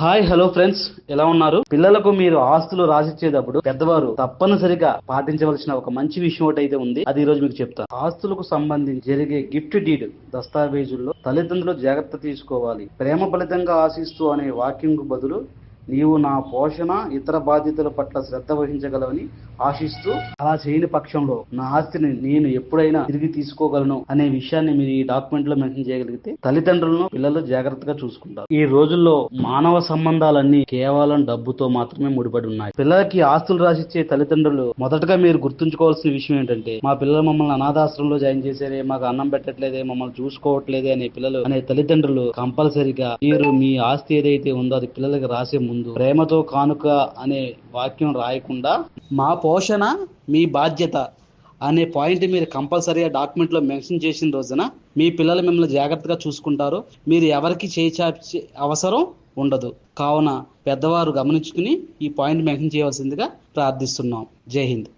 Hi hello friends ఎలా ఉన్నారు? పిల్లలకు మీరు ఆస్తులు రాసిచ్చేటప్పుడు పెద్దవారు తప్పనిసరిగా పాటించవలసిన ఒక మంచి విషయం ఒకటి అయితే ఉంది. అది ఈ రోజు మీకు చెప్తాను ఆస్తులకు సంబంధించి జరిగే గిఫ్ట్ డీడ్ దస్తావేజుల్లో తల్లిదండ్రులు జాగ్రత్త తీసుకోవాలి. ప్రేమ ఫలితంగా ఆశిస్తూ అనే వాక్యంకు బదులు నీవు నా పోషణ ఇతర బాధ్యతల పట్ల శ్రద్ధ వహించగలవని ఆశిస్తూ అలా చేయని పక్షంలో నా ఆస్తిని నేను ఎప్పుడైనా తిరిగి తీసుకోగలను అనే విషయాన్ని మీరు ఈ డాక్యుమెంట్లో మెన్షన్ చేయగలిగితే తల్లిదండ్రులను పిల్లలు జాగ్రత్తగా చూసుకుంటారు. ఈ రోజుల్లో మానవ సంబంధాలన్నీ కేవలం డబ్బుతో మాత్రమే ముడిపడి ఉన్నాయి. పిల్లలకి ఆస్తులు రాసిచ్చే తల్లిదండ్రులు మొదటగా మీరు గుర్తుంచుకోవాల్సిన విషయం ఏంటంటే మా పిల్లలు మమ్మల్ని అనాథాశ్రమంలో జాయిన్ చేశారే మాకు అన్నం పెట్టట్లేదే మమ్మల్ని చూసుకోవట్లేదే అనే పిల్లలు అనే తల్లిదండ్రులు కంపల్సరిగా మీరు మీ ఆస్తి ఏదైతే ఉందో అది పిల్లలకి రాసే ముందు ప్రేమతో కానుక అనే వాక్యం రాయకుండా మా పోషణ మీ బాధ్యత అనే పాయింట్ మీరు కంపల్సరీగా డాక్యుమెంట్లో మెన్షన్ చేసిన రోజున మీ పిల్లలు మిమ్మల్ని జాగ్రత్తగా చూసుకుంటారు. మీరు ఎవరికి చేయి అవసరం ఉండదు. కావున పెద్దవారు గమనించుకుని ఈ పాయింట్ మెన్షన్ చేయవలసిందిగా ప్రార్థిస్తున్నాం. జై హింద్.